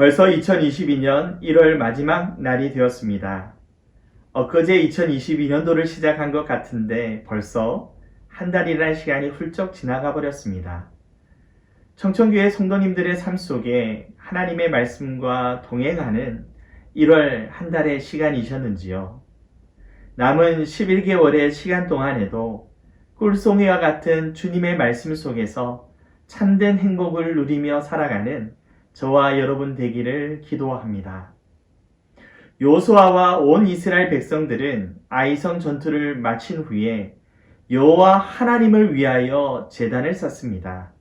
벌써 2022년 1월 마지막 날이 되었습니다. 엊그제 2022년도를 시작한 것 같은데 벌써 한 달이라는 시간이 훌쩍 지나가 버렸습니다. 청천교회 성도님들의 삶 속에 하나님의 말씀과 동행하는 1월 한 달의 시간이셨는지요? 남은 11개월의 시간 동안에도 꿀송이와 같은 주님의 말씀 속에서 참된 행복을 누리며 살아가는 저와 여러분 되기를 기도합니다. 요수아와 온 이스라엘 백성들은 아이성 전투를 마친 후에 여호와 하나님을 위하여 제단을 쌓습니다.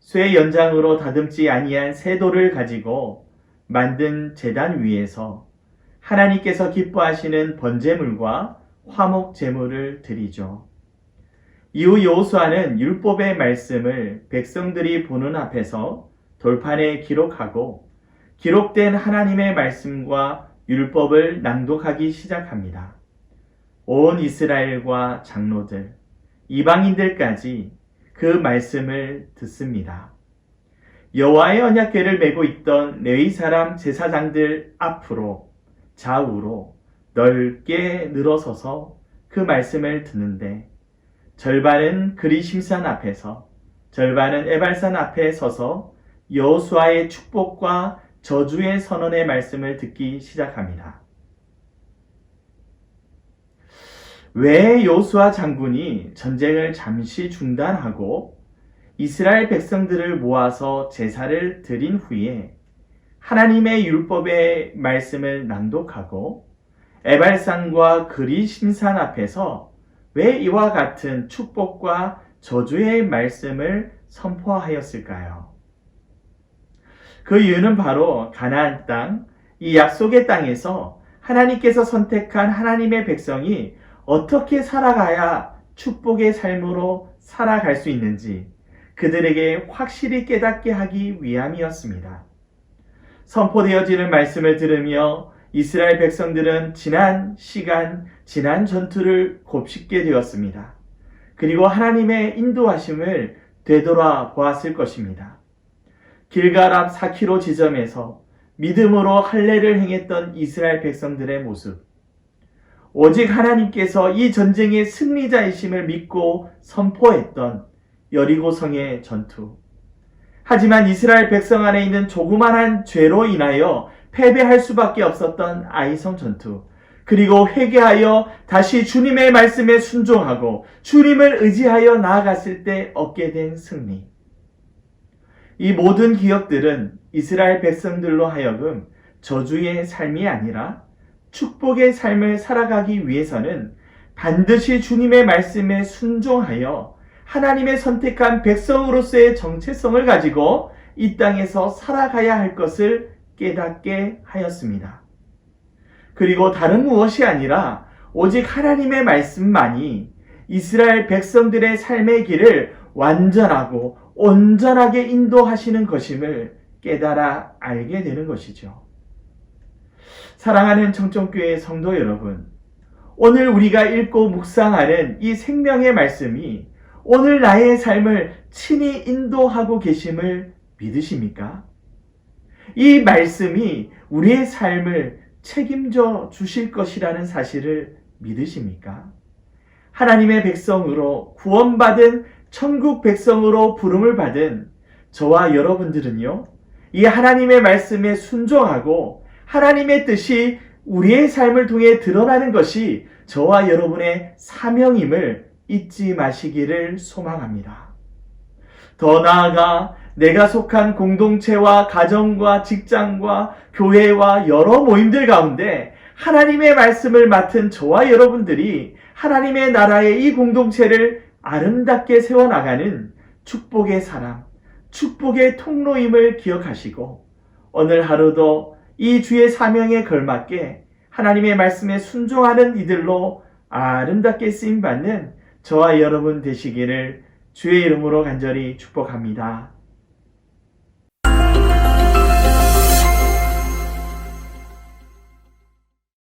쇠 연장으로 다듬지 아니한 새 돌을 가지고 만든 제단 위에서 하나님께서 기뻐하시는 번제물과 화목 제물을 드리죠. 이후 여호수아는 율법의 말씀을 백성들이 보는 앞에서 돌판에 기록하고 기록된 하나님의 말씀과 율법을 낭독하기 시작합니다. 온 이스라엘과 장로들, 이방인들까지 그 말씀을 듣습니다. 여호와의 언약궤를 메고 있던 레위 사람 제사장들 앞으로 좌우로 넓게 늘어서서 그 말씀을 듣는데 절반은 그리심산 앞에서 절반은 에발산 앞에 서서 여호수아의 축복과 저주의 선언의 말씀을 듣기 시작합니다. 왜 여호수아 장군이 전쟁을 잠시 중단하고 이스라엘 백성들을 모아서 제사를 드린 후에 하나님의 율법의 말씀을 낭독하고 에발산과 그리심산 앞에서 왜 이와 같은 축복과 저주의 말씀을 선포하였을까요? 그 이유는 바로 가나안 땅, 이 약속의 땅에서 하나님께서 선택한 하나님의 백성이 어떻게 살아가야 축복의 삶으로 살아갈 수 있는지 그들에게 확실히 깨닫게 하기 위함이었습니다. 선포되어지는 말씀을 들으며 이스라엘 백성들은 지난 시간, 지난 전투를 곱씹게 되었습니다. 그리고 하나님의 인도하심을 되돌아 보았을 것입니다. 길갈 앞 4km 지점에서 믿음으로 할례를 행했던 이스라엘 백성들의 모습. 오직 하나님께서 이 전쟁의 승리자이심을 믿고 선포했던 여리고성의 전투. 하지만 이스라엘 백성 안에 있는 조그만한 죄로 인하여 패배할 수밖에 없었던 아이성 전투. 그리고 회개하여 다시 주님의 말씀에 순종하고 주님을 의지하여 나아갔을 때 얻게 된 승리. 이 모든 기억들은 이스라엘 백성들로 하여금 저주의 삶이 아니라 축복의 삶을 살아가기 위해서는 반드시 주님의 말씀에 순종하여 하나님의 선택한 백성으로서의 정체성을 가지고 이 땅에서 살아가야 할 것을 깨닫게 하였습니다. 그리고 다른 무엇이 아니라 오직 하나님의 말씀만이 이스라엘 백성들의 삶의 길을 완전하고 온전하게 인도하시는 것임을 깨달아 알게 되는 것이죠. 사랑하는 청정교회 성도 여러분, 오늘 우리가 읽고 묵상하는 이 생명의 말씀이 오늘 나의 삶을 친히 인도하고 계심을 믿으십니까? 이 말씀이 우리의 삶을 책임져 주실 것이라는 사실을 믿으십니까? 하나님의 백성으로 구원받은 천국 백성으로 부름을 받은 저와 여러분들은요, 이 하나님의 말씀에 순종하고 하나님의 뜻이 우리의 삶을 통해 드러나는 것이 저와 여러분의 사명임을 잊지 마시기를 소망합니다. 더 나아가 내가 속한 공동체와 가정과 직장과 교회와 여러 모임들 가운데 하나님의 말씀을 맡은 저와 여러분들이 하나님의 나라의 이 공동체를 아름답게 세워나가는 축복의 사람, 축복의 통로임을 기억하시고 오늘 하루도 이 주의 사명에 걸맞게 하나님의 말씀에 순종하는 이들로 아름답게 쓰임받는 저와 여러분 되시기를 주의 이름으로 간절히 축복합니다.